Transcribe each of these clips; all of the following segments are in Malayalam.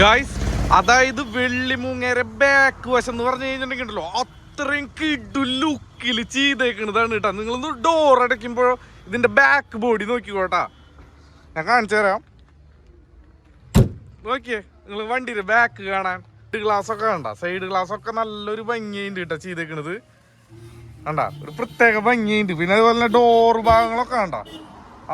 ഗായ്സ് അതായത് വെള്ളിമൂങ്ങേരെ ബാക്ക് വശം എന്ന് പറഞ്ഞു കഴിഞ്ഞിട്ടുണ്ടെങ്കിൽ ഉണ്ടല്ലോ അത്രയും കിടു ലുക്കിൽ ചെയ്തേക്കണതാണ് കേട്ടോ. നിങ്ങളൊന്ന് ഡോർ അടയ്ക്കുമ്പോഴോ ഇതിന്റെ ബാക്ക് ബോഡി നോക്കിക്കോട്ടാ ഞാൻ കാണിച്ചു തരാം. നോക്കിയേ നിങ്ങൾ വണ്ടിയുടെ ബാക്ക് കാണാൻ. ഗ്ലാസ് ഒക്കെ കണ്ട? സൈഡ് ഗ്ലാസ് ഒക്കെ നല്ലൊരു ഭംഗിയുണ്ട് കേട്ടോ ചെയ്തേക്കണത്. കണ്ട? ഒരു പ്രത്യേക ഭംഗിയുണ്ട് പിന്നെ അതുപോലെ തന്നെ ഡോർ ഭാഗങ്ങളൊക്കെ കണ്ട?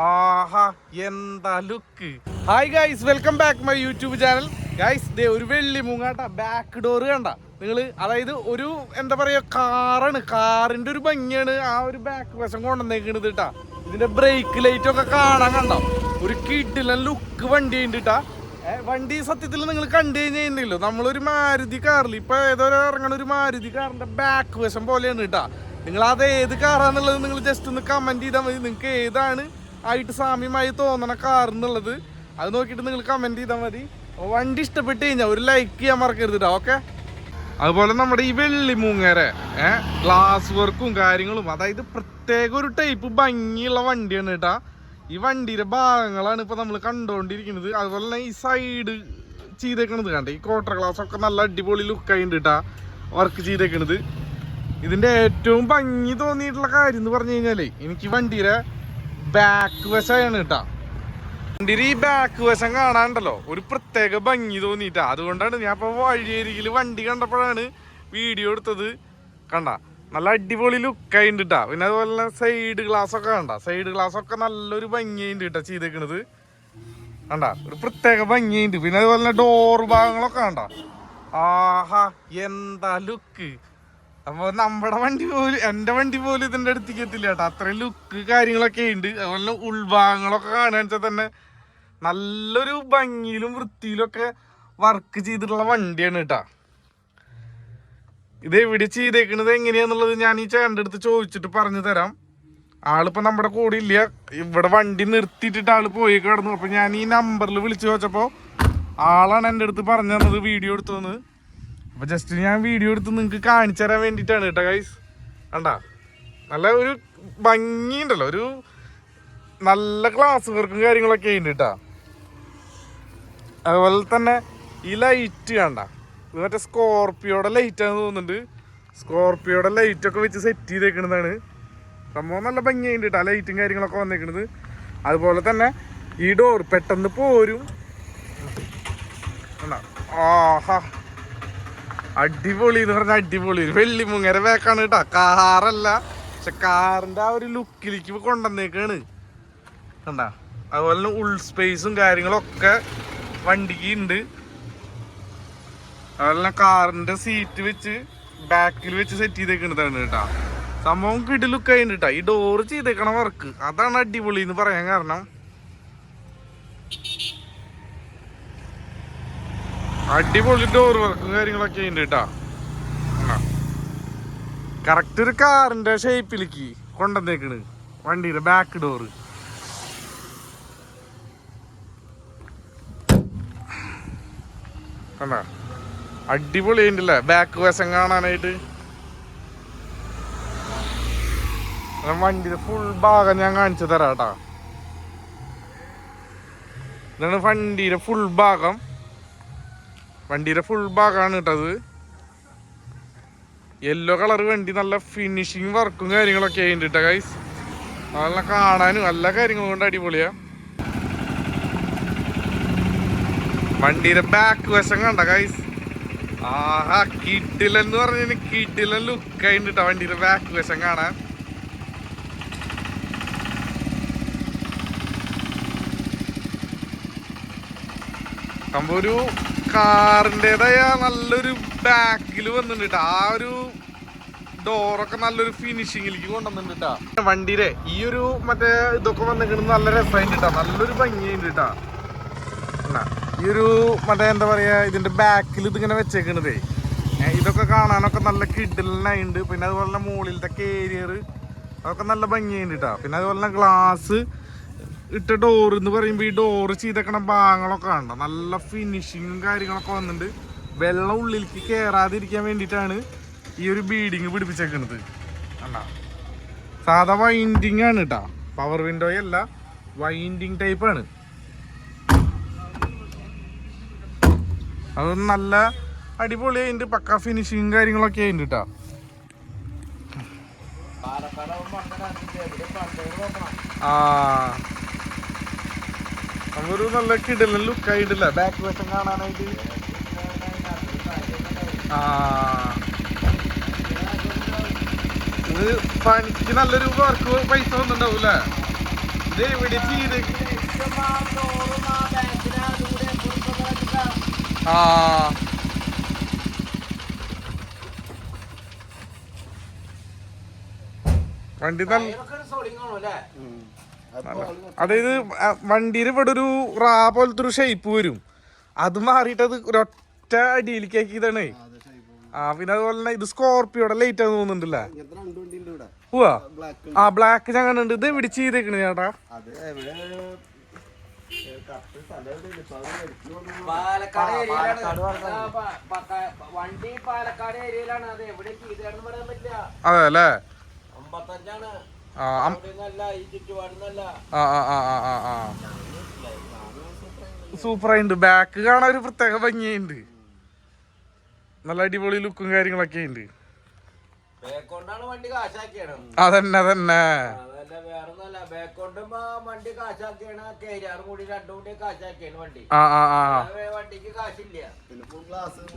ആഹാ എന്താ look hi guys welcome back my YouTube channel guys ദേ ഒരു വെള്ളി മൂങ്ങാട്ട. ബാക്ക് ഡോർ കണ്ട. നിങ്ങൾ അതായത് ഒരു എന്താ പറയുക കാറാണ്. കാറിന്റെ ഒരു ഭംഗിയാണ് ആ ഒരു ബാക്ക് വശം കൊണ്ടുവന്നേക്കണത് കേട്ടാ ഇതിന്റെ ബ്രേക്ക് ലൈറ്റ് ഒക്കെ കാണാൻ കണ്ടോ? ഒരു കിട്ടില്ല ലുക്ക് വണ്ടി ഉണ്ട് കേട്ടാ വണ്ടി സത്യത്തിൽ നിങ്ങൾ കണ്ടു കഴിഞ്ഞില്ലോ നമ്മളൊരു മാരുതി കാറിൽ ഇപ്പം ഏതോ ഇറങ്ങണ ഒരു മാരുതി കാറിന്റെ ബാക്ക് വശം പോലെയാണ് കേട്ടാ നിങ്ങൾ അത് ഏത് കാറാന്നുള്ളത് നിങ്ങൾ ജസ്റ്റ് ഒന്ന് കമന്റ് ചെയ്താൽ മതി. നിങ്ങൾക്ക് ഏതാണ് ആയിട്ട് സാമ്യമായി തോന്നണ കാർ എന്നുള്ളത് അത് നോക്കിയിട്ട് നിങ്ങൾ കമന്റ് ചെയ്താൽ മതി. വണ്ടി ഇഷ്ടപ്പെട്ട് ഒരു ലൈക്ക് ചെയ്യാൻ മറക്കരുത് ഓക്കെ അതുപോലെ നമ്മുടെ ഈ വെള്ളിമൂങ്ങരെ ഏഹ് ഗ്ലാസ് വർക്കും കാര്യങ്ങളും അതായത് പ്രത്യേക ഒരു ടൈപ്പ് ഭംഗിയുള്ള വണ്ടിയാണ് കേട്ടാ ഈ വണ്ടിയുടെ ഭാഗങ്ങളാണ് ഇപ്പൊ നമ്മൾ കണ്ടുകൊണ്ടിരിക്കുന്നത് അതുപോലെ തന്നെ ഈ സൈഡ് ചെയ്തേക്കണത് കണ്ട? ഈ ക്വാർട്ടർ ഗ്ലാസ് ഒക്കെ നല്ല അടിപൊളി ലുക്ക് കേട്ടാ വർക്ക് ചെയ്തേക്കണത്. ഇതിന്റെ ഏറ്റവും ഭംഗി തോന്നിയിട്ടുള്ള കാര്യം എന്ന് പറഞ്ഞു കഴിഞ്ഞാലേ എനിക്ക് വണ്ടിയുടെ ബാക്ക് വശമാണ് കേട്ടാ വണ്ടിയുടെ ഈ ബാക്ക് വശം കാണാണ്ടല്ലോ ഒരു പ്രത്യേക ഭംഗി തോന്നിയിട്ടാ. അതുകൊണ്ടാണ് ഞാൻ ഇപ്പൊ വഴിയരികിൽ വണ്ടി കണ്ടപ്പോഴാണ് വീഡിയോ എടുത്തത്. കണ്ട? നല്ല അടിപൊളി ലുക്കായിണ്ട് കേട്ടാ പിന്നെ അതുപോലെ സൈഡ് ഗ്ലാസ് ഒക്കെ കണ്ട? സൈഡ് ഗ്ലാസ് ഒക്കെ നല്ലൊരു ഭംഗിയുണ്ട് കേട്ടോ ചെയ്തേക്കണത്. കണ്ട? ഒരു പ്രത്യേക ഭംഗിയുണ്ട് പിന്നെ അതുപോലെ ഡോർ ഭാഗങ്ങളൊക്കെ കണ്ട? ആഹാ എന്താ ലുക്ക് അപ്പൊ നമ്മുടെ വണ്ടി പോലും എന്റെ വണ്ടി പോലും ഇതിന്റെ അടുത്തേക്ക് എത്തില്ല കേട്ടോ അത്രയും ലുക്ക് കാര്യങ്ങളൊക്കെ ഉണ്ട്. അതുപോലെ ഉൾഭാഗങ്ങളൊക്കെ കാണാൻ തന്നെ നല്ലൊരു ഭംഗിയിലും വൃത്തിയിലും ഒക്കെ വർക്ക് ചെയ്തിട്ടുള്ള വണ്ടിയാണ് കേട്ടാ ഇത് എവിടെ ചെയ്തേക്കണത് എങ്ങനെയാന്നുള്ളത് ഞാൻ ഈ ചേട്ടന്റെ അടുത്ത് ചോദിച്ചിട്ട് പറഞ്ഞു തരാം. ആളിപ്പോ നമ്മുടെ കൂടെ ഇല്ല. ഇവിടെ വണ്ടി നിർത്തിയിട്ടിട്ട് ആൾ പോയി കിടന്നു. അപ്പൊ ഞാൻ ഈ നമ്പറിൽ വിളിച്ചു വെച്ചപ്പോ ആളാണ് എന്റെ അടുത്ത് പറഞ്ഞു തന്നത് വീഡിയോ എടുത്തു തന്ന് അപ്പൊ ജസ്റ്റ് ഞാൻ വീഡിയോ എടുത്ത് നിങ്ങൾക്ക് കാണിച്ചു തരാൻ വേണ്ടിയിട്ടാണ് കേട്ടോ ഗൈസ് കണ്ടാ? നല്ല ഒരു ഭംഗിയുണ്ടല്ലോ. ഒരു നല്ല ക്ലാസ് വർക്കും കാര്യങ്ങളൊക്കെ ഉണ്ട് കേട്ടാ. അതുപോലെ തന്നെ ഈ ലൈറ്റ് കണ്ട? ഇത് മറ്റേ സ്കോർപ്പിയോടെ ലൈറ്റ് ആണെന്ന് തോന്നുന്നുണ്ട്. സ്കോർപ്പിയോടെ ലൈറ്റ് ഒക്കെ വെച്ച് സെറ്റ് ചെയ്തേക്കണതാണ്. സംഭവം നല്ല ഭംഗിയുണ്ട് കേട്ടോ ലൈറ്റും കാര്യങ്ങളൊക്കെ വന്നേക്കണത്. അതുപോലെ തന്നെ ഈ ഡോർ പെട്ടെന്ന് പോരും. ആഹാ. അടിപൊളി എന്ന് പറഞ്ഞാൽ അടിപൊളി വെള്ളി മുങ്ങര വേക്കാണ് കേട്ടോ കാറല്ല. പക്ഷെ കാറിന്റെ ആ ഒരു ലുക്കിലേക്ക് കൊണ്ടുവന്നേക്കാണ്. കണ്ട? അതുപോലെ തന്നെ ഉൾ സ്പേസും കാര്യങ്ങളൊക്കെ വണ്ടിക്ക് ഉണ്ട് അതുപോലെ തന്നെ കാറിന്റെ സീറ്റ് വെച്ച് ബാക്കിൽ വെച്ച് സെറ്റ് ചെയ്തേക്കുന്നതാണ് കേട്ടോ സംഭവം കിടിലുക്കായിട്ടാ ഈ ഡോറ് ചെയ്തേക്കണ വർക്ക് അതാണ് അടിപൊളി എന്ന് പറയാൻ കാരണം. അടിപൊളി ഡോർ വർക്കും കാര്യങ്ങളൊക്കെ ഉണ്ട് കേട്ടാ കറക്റ്റ് ഒരു കാറിന്റെ ഷേപ്പിലേക്ക് കൊണ്ടുവന്നേക്കണ്. വണ്ടിയുടെ ബാക്ക് ഡോറ് അടിപൊളി ഉണ്ടല്ലേ ബാക്ക് വശം കാണാനായിട്ട്. വണ്ടിയുടെ ഫുൾ ഭാഗം ഞാൻ കാണിച്ചു തരാം കേട്ടാ ഇതാണ് വണ്ടിയുടെ ഫുൾ ഭാഗം. വണ്ടിയുടെ ഫുൾ ഭാഗമാണ് കേട്ടത് യെല്ലോ കളർ വണ്ടി നല്ല ഫിനിഷിങ് വർക്കും കാര്യങ്ങളൊക്കെ ആയിട്ട് കേട്ടോ ഗൈസ് നല്ല കാണാനും എല്ലാ കാര്യങ്ങളും കൊണ്ട് അടിപൊളിയാ. വണ്ടിയുടെ ബാക്ക് വശം കണ്ട ഗൈസ് ആഹാ കിട്ടില്ലെന്ന് പറഞ്ഞു കിട്ടില്ല ലുക്ക് ആയിട്ട് വണ്ടിയുടെ ബാക്ക് വശം കാണാൻ. സംഭവം ഒരു കാറിന്റെതായ നല്ലൊരു ബാക്കിൽ വന്നിട്ടുണ്ട് ട്ടോ. ആ ഒരു ഡോറൊക്കെ നല്ലൊരു ഫിനിഷിങ്ങിലേക്ക് കൊണ്ടുവന്നിട്ടുണ്ട് വണ്ടിയിലെ ഈ ഒരു മറ്റേ ഇതൊക്കെ വന്നിട്ടുണ്ട് നല്ല രസമായിട്ട് കേട്ടോ നല്ലൊരു ഭംഗിയുണ്ട് കേട്ടോ ഈ ഒരു മറ്റേ എന്താ പറയാ ഇതിന്റെ ബാക്കിൽ ഇതിങ്ങനെ വെച്ചേക്കണതേ. ഇതൊക്കെ കാണാനൊക്കെ നല്ല കിഡിലുണ്ട് പിന്നെ അതുപോലെ മുകളിലത്തെ കേരിയർ അതൊക്കെ നല്ല ഭംഗിയുണ്ട് കേട്ടോ പിന്നെ അതുപോലെ ഗ്ലാസ് ഇട്ട ഡോർ എന്ന് പറയുമ്പോൾ ഈ ഡോർ ചെയ്തേക്കണ ഭാഗങ്ങളൊക്കെ കണ്ടോ? നല്ല ഫിനിഷിങ്ങും കാര്യങ്ങളൊക്കെ വന്നിട്ടുണ്ട്. വെള്ളം ഉള്ളിലേക്ക് കയറാതിരിക്കാൻ വേണ്ടിയിട്ടാണ് ഈ ഒരു ബീഡിങ് പിടിപ്പിച്ചേക്കണത്. കണ്ടോ? സാധാ വൈൻഡിങ് ആണ് കേട്ടോ പവർ വിൻഡോ അല്ല വൈൻഡിങ് ടൈപ്പ് ആണ്. അത് നല്ല അടിപൊളി അതിന്റെ പക്ക ഫിനിഷിങ്ങും കാര്യങ്ങളൊക്കെ അതിന്റെ കേട്ടാ ആ. നമ്മളൊരു നല്ല കിടലൻ ലുക്ക് ആയിട്ടില്ല. ബാക്ക് വശം കാണാനായിട്ട്. ആ. ഇത് പണിക്ക് നല്ലൊരു വർക്ക് പൈസ വന്നിട്ടുണ്ടാവും അല്ലേ ഇത് എവിടെ ചെയ്ത്? ആ. വണ്ടി നല്ല അതായത് വണ്ടിയിൽ ഇവിടെ ഒരു റാ പോലത്തെ ഒരു ഷേപ്പ് വരും. അത് മാറിയിട്ട് അത് ഒരൊറ്റ അടിയിലേക്ക് ആക്കിയതാണ് ആ പിന്നെ അതുപോലെ തന്നെ ഇത് സ്കോർപ്പിയോടെ ലേറ്റ് ആണെന്ന് തോന്നുന്നുണ്ടല്ലേ? ഇങ്ങനത്തെ രണ്ട് വണ്ടിയുണ്ട് ഇവിടെ. പോവാ ബ്ലാക്ക് ആ ബ്ലാക്ക് ഞാൻ കണ്ടിട്ട് ഇത് എവിടെ ചെയ്തേക്കണ് ചേട്ടാ. അതെ അല്ലേ? ആ ബാക്ക് കാണാൻ ഒരു പ്രത്യേക ഭംഗിയുണ്ട്. നല്ല അടിപൊളി ലുക്കും കാര്യങ്ങളൊക്കെ ഉണ്ട് ബേക്കൊണ്ടാണ് വണ്ടി കാശാക്കിയാണ്. അതന്നെ അതന്നെ.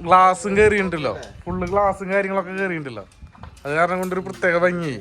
ഗ്ലാസും കേറിയിട്ടുണ്ടല്ലോ. ഫുള്ള് ഗ്ലാസും കാര്യങ്ങളൊക്കെ കേറിയിട്ടുണ്ടല്ലോ. അത് കാരണം കൊണ്ടൊരു പ്രത്യേക ഭംഗി.